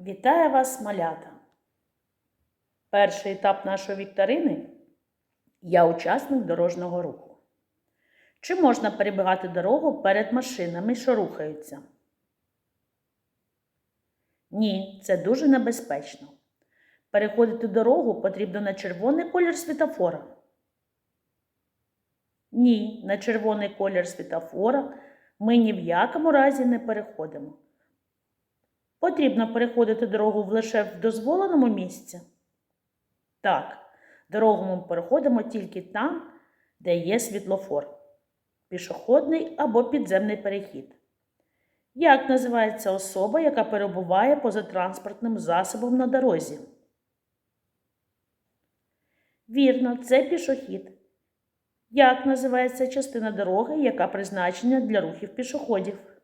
Вітаю вас, малята! Перший етап нашої вікторини я учасник дорожнього руху. Чи можна перебігати дорогу перед машинами, що рухаються? Ні, це дуже небезпечно. Переходити дорогу потрібно на червоний колір світофора. Ні, на червоний колір світофора ми ні в якому разі не переходимо. Потрібно переходити дорогу лише в дозволеному місці? Так, дорогу ми переходимо тільки там, де є світлофор, пішохідний або підземний перехід. Як називається особа, яка перебуває поза транспортним засобом на дорозі? Вірно, це пішохід. Як називається частина дороги, яка призначена для рухів пішоходів?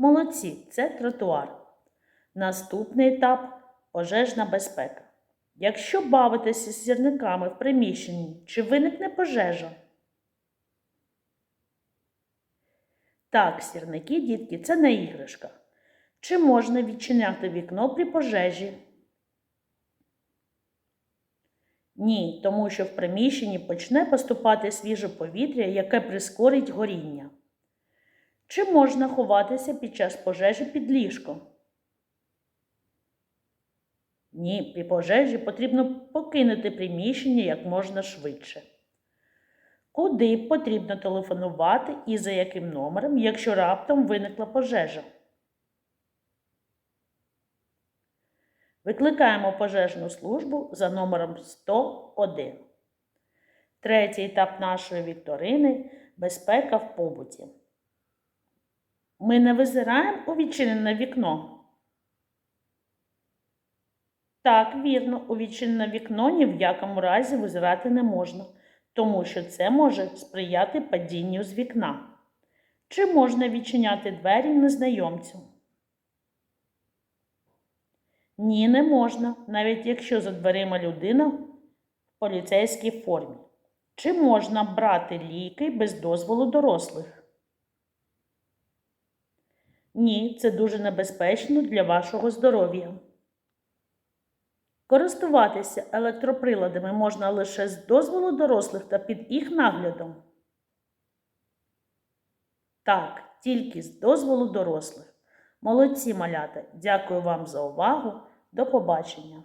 Молодці, це тротуар. Наступний етап пожежна безпека. Якщо бавитися з сірниками в приміщенні, чи виникне пожежа? Так, сірники, дітки, це не іграшка. Чи можна відчиняти вікно при пожежі? Ні, тому що в приміщенні почне поступати свіже повітря, яке прискорить горіння. Чи можна ховатися під час пожежі під ліжком? Ні, при пожежі потрібно покинути приміщення як можна швидше. Куди потрібно телефонувати і за яким номером, якщо раптом виникла пожежа? Викликаємо пожежну службу за номером 101. Третій етап нашої вікторини безпека в побуті. Ми не визираємо у відчинене вікно. Так, вірно, у відчинене вікно ні в якому разі визирати не можна, тому що це може сприяти падінню з вікна. Чи можна відчиняти двері незнайомцю? Ні, не можна, навіть якщо за дверима людина в поліцейській формі. Чи можна брати ліки без дозволу дорослих? Ні, це дуже небезпечно для вашого здоров'я. Користуватися електроприладами можна лише з дозволу дорослих та під їх наглядом. Так, тільки з дозволу дорослих. Молодці малята, дякую вам за увагу. До побачення!